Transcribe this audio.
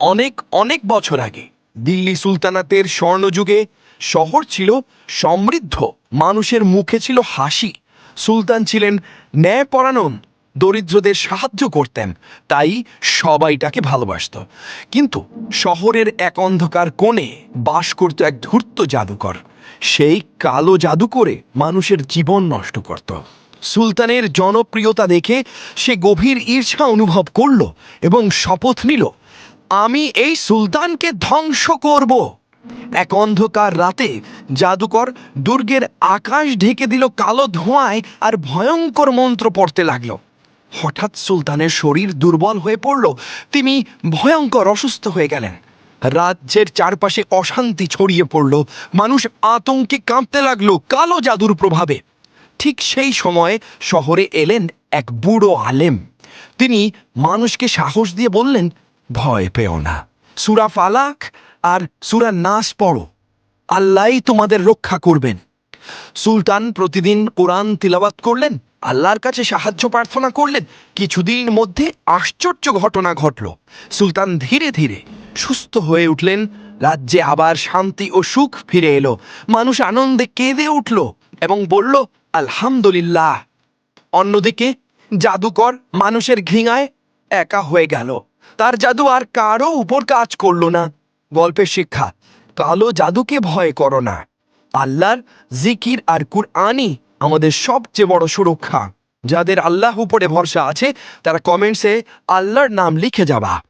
অনেক অনেক বছর আগে দিল্লি সুলতানাতের স্বর্ণযুগে শহর ছিল সমৃদ্ধ, মানুষের মুখে ছিল হাসি। সুলতান ছিলেন ন্যায়পরায়ণ, দরিদ্রদের সাহায্য করতেন, তাই সবাই তাকে ভালোবাসত। কিন্তু শহরের এক অন্ধকার কোণে বাস করত এক ধূর্ত জাদুকর। সেই কালো জাদু করে মানুষের জীবন নষ্ট করত। সুলতানের জনপ্রিয়তা দেখে সে গভীর ঈর্ষা অনুভব করল এবং শপথ নিল আমি এই সুলতানকে ধ্বংস করব। এক অন্ধকার রাতে জাদুকর দুর্গের আকাশ ঢেকে দিল কালো ধোঁয়ায় আর ভয়ঙ্কর মন্ত্র পড়তে লাগল। হঠাৎ সুলতানের শরীর দুর্বল হয়ে পড়ল। তিনি ভয়ঙ্কর অসুস্থ হয়ে গেলেন। রাজ্যের চারপাশে অশান্তি ছড়িয়ে পড়ল। মানুষ আতঙ্কে কাঁপতে লাগল কালো জাদুর প্রভাবে। ঠিক সেই সময় শহরে এলেন এক বুড়ো আলেম। তিনি মানুষকে সাহস দিয়ে বললেন ভয় পেও না। সুরা ফালাক আর সুরা নাস পড়ো। আল্লাহই তোমাদের রক্ষা করবেন। সুলতান প্রতিদিন কোরআন তিলাবাত করলেন, আল্লাহর কাছে সাহায্য প্রার্থনা করলেন। কিছুদিন মধ্যে আশ্চর্য ঘটনা ঘটল। সুলতান ধীরে ধীরে সুস্থ হয়ে উঠলেন, রাজ্যে আবার শান্তি ও সুখ ফিরে এলো। মানুষ আনন্দে কেঁদে উঠল এবং বলল, আলহামদুলিল্লাহ। অন্যদিকে জাদুকর মানুষের ঘৃণায় একা হয়ে গেল। তার জাদু আর কারও উপর কাজ করল না। গল্পের শিক্ষা, কালো জাদুকে ভয় করো না। আল্লাহর জিকির আর কুরআনই আমাদের সবচেয়ে বড় সুরক্ষা। যাদের আল্লাহ উপরে ভরসা আছে, তারা কমেন্টসে আল্লাহর নাম লিখে যাবা।